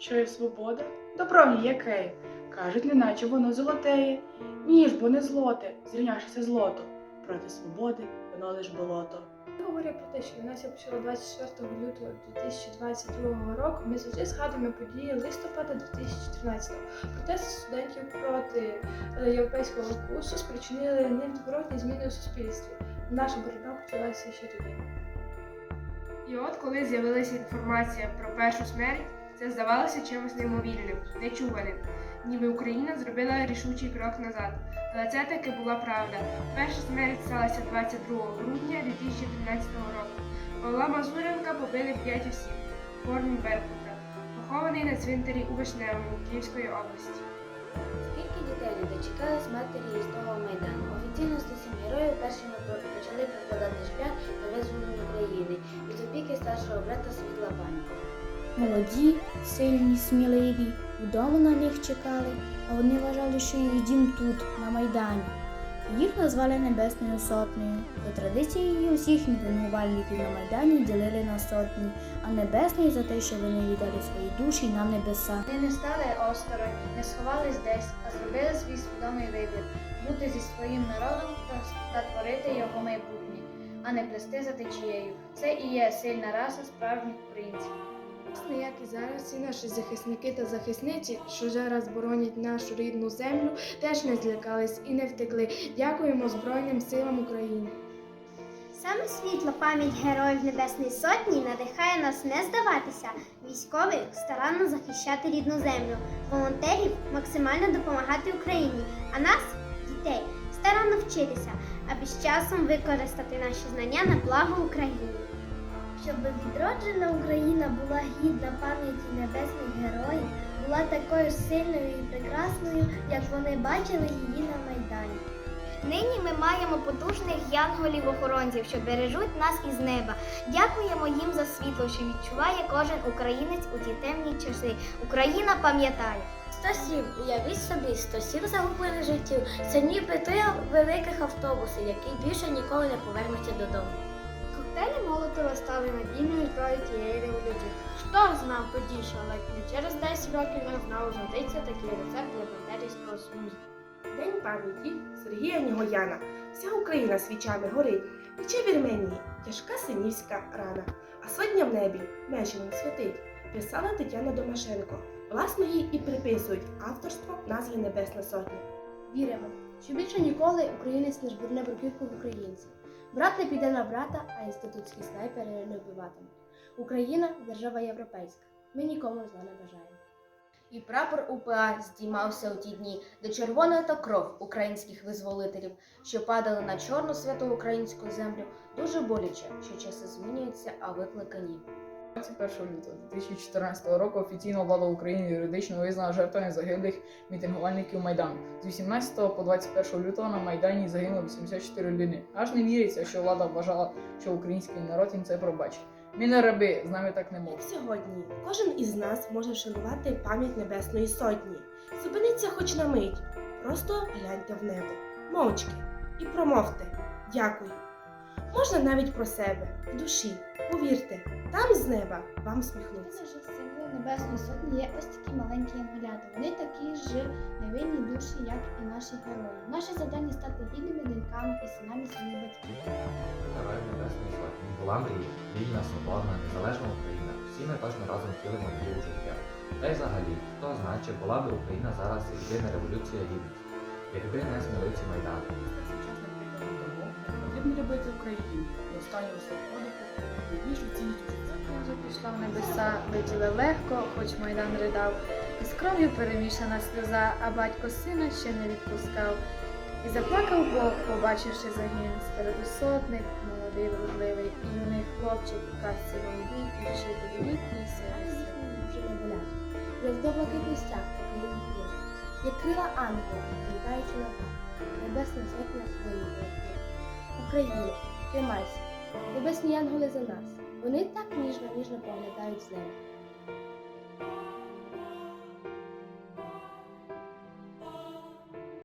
Що є свобода? Добро яке? Кажуть, неначе воно золотеє. Ні ж, бо не злоте, зрівнявшися злото. Проти свободи воно лиш болото. Говорю про те, що війна почала 24 лютого 2022 року. Ми завжди згадуємо події листопада 2014 Протести студентів проти е, європейського курсу спричинили невідворотні зміни у суспільстві. Наша боротьба почалася ще тоді. І от коли з'явилася інформація про першу смерть, це здавалося чимось неймовільним, нечуваним. Ніби Україна зробила рішучий крок назад. Але це таки була правда. Перша смерть сталася 22 грудня 2013 року. Павла Мазуренка побили 5 осіб в формі Беркута, похований на цвинтарі у Вишневому Київської області. Скільки дітей не дочекались матері із того майдану? Офіційно 107 героїв першими по- почали прокладати шлях до визволення України від опіки старшого брата Світла Паніка. Молоді, сильні, сміливі, вдома на них чекали, а вони вважали, що їх дім тут, на Майдані. Їх назвали Небесною Сотнею. За традицією усіх мітингувальників на Майдані ділили на сотні, а небесний за те, що вони віддали свої душі на небеса. Вони не стали осторонь, не сховались десь, а зробили свій свідомий вибір бути зі своїм народом та творити його майбутнє, а не плести за течією. Це і є сильна раса справжніх українців. Власне, як і зараз, всі наші захисники та захисниці, що зараз боронять нашу рідну землю, теж не злякались і не втекли. Дякуємо Збройним силам України. Саме світла пам'ять героїв Небесної Сотні надихає нас не здаватися, військових старанно захищати рідну землю, волонтерів максимально допомагати Україні, а нас, дітей, старанно вчитися, аби з часом використати наші знання на благо України. Щоб відроджена Україна була гідна пам'яті небесних героїв, була такою сильною і прекрасною, як вони бачили її на Майдані. Нині ми маємо потужних янголів-охоронців, що бережуть нас із неба. Дякуємо їм за світло, що відчуває кожен українець у ті темні часи. Україна пам'ятає. 107. Уявіть собі, 107 загублених життів. Це ніби три великих автобуси, які більше ніколи не повернуться додому. Коктейлі Молотова стали надійною зброєю тієї революції. Хто знав тоді, що ледь не через 10 років нам знову знайдеться такий рецепт для бандерівського смузі. День пам'яті Сергія Нігояна. Вся Україна свічами горить, пече Вірменії, тяжка синівська рана. А сотня в небі межі не святить, писала Тетяна Домашенко. Власно їй і приписують авторство назви Небесна Сотня. Віримо, що більше ніколи українець не жбурне бруківку в українців. Брат не піде на брата, а інститутські снайпери не вбиватимуть. Україна держава європейська. Ми нікому зла не бажаємо. І прапор УПА здіймався у ті дні, де червона та кров українських визволителів, що падали на чорну святу українську землю, дуже боляче, що часи змінюються, а виклики ні. 21 лютого 2014 року офіційно влада України юридично визнала жертвами загиблих мітингувальників Майдану. З 18 по 21 лютого на Майдані загинуло 84 людини. Аж не віриться, що влада вважала, що український народ їм це пробачить. Ми не раби, з нами так не можна. Сьогодні кожен із нас може вшанувати пам'ять Небесної Сотні. Зупиніться хоч на мить, просто гляньте в небо, мовчки, і промовте дякую. Можна навіть про себе, в душі. Повірте, там з неба вам сміхнуться. Небесної Сотні є ось такі маленькі янголята. Вони такі ж невинні душі, як і наші герої. Наше завдання стати гідними доньками і синами своїх батьків. Героїв Небесної Сотні була мрія, вільна, свободна, незалежна Україна. Всі ми точно разом втілимо її у життя. Та й взагалі, хто знає, чи була б Україна зараз єдина революція гідності, якби не сміливці Майдану. Потрібно любити Україну до останнього оцінюють життя. Вже пішла в небеса, летіли легко, хоч майдан ридав. І з кров'ю перемішана сльоза, а батько сина ще не відпускав. І заплакав Бог, побачивши загін спереду сотник, молодий, вродливий, і юний хлопчик у касці голубій, і вчитель літній серце. вже не болять. Як до блакитний стяг, крила. Як крила ангела, літаючи на. Небесна твої боротьби. Україна, тримайся. Небесні янголи за нас. Вони так ніжно, ніжно поглядають з неба.